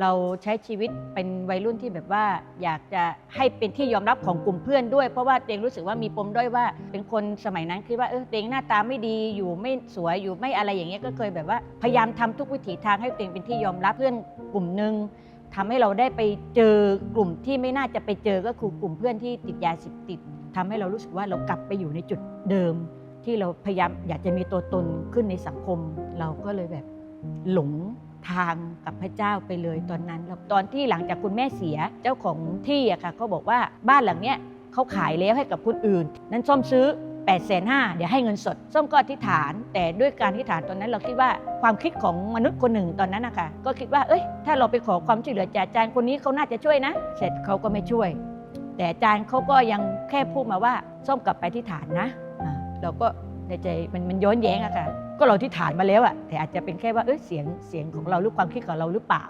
เราใช้ชีวิตเป็นวัยรุ่นที่แบบว่า อยากจะให้เป็นที่ยอมรับของกลุ่มเพื่อนด้วย เพราะว่าเองรู้สึกว่ามีปมด้อยว่า เป็นคนสมัยนั้นคิดว่าเออตัวเองหน้าตาไม่ดีอยู่ไม่สวยอยู่ไม่อะไรอย่างเงี้ยก็เคยแบบว่าพยายามทำทุกวิถีทางให้ตัวเองเป็นที่ยอมรับเพื่อนกลุ่มหนึ่งทำให้เราได้ไปเจอกลุ่มที่ไม่น่าจะไปเจอก็คือกลุ่มเพื่อนที่ติดยาเสพติดทำให้เรารู้สึกว่าเรากลับไปอยู่ในจุดเดิม ที่เราพยายามอยากจะมีตัวตนขึ้นในสังคม เราก็เลยแบบ หลงทางกับพระเจ้าไปเลยตอนนั้นแล้วตอนที่หลังจากคุณแม่เสียเจ้าของที่อะค่ะเขาบอกว่าบ้านหลังเนี้ยเขาขายแล้วให้กับคนอื่น นั้นส้มซื้อ8ปดแสนห้าเดี๋ยวให้เงินสด ส้มก็อธิษฐาน แต่ด้วยการอธิษฐานตอนนั้นเราคิดว่าความคิดของมนุษย์คนหนึ่งตอนนั้นนะคะก็คิดว่าเอ้ยถ้าเราไปขอความช่วยเหลือจากอาจารย์คนนี้เขาน่าจะช่วยนะ เสร็จเขาก็ไม่ช่วย แต่อาจารย์เขาก็ยังแค่พูดมาว่าส้มกลับไปที่ฐานนะ เราก็ในใจมันมันย้อนแย้งอะค่ะ ก็เราที่ฐานมาแล้วอะแต่อาจจะเป็นแค่ว่าเออเสียงเสียงของเราหรือความคิดของเราหรือเปล่า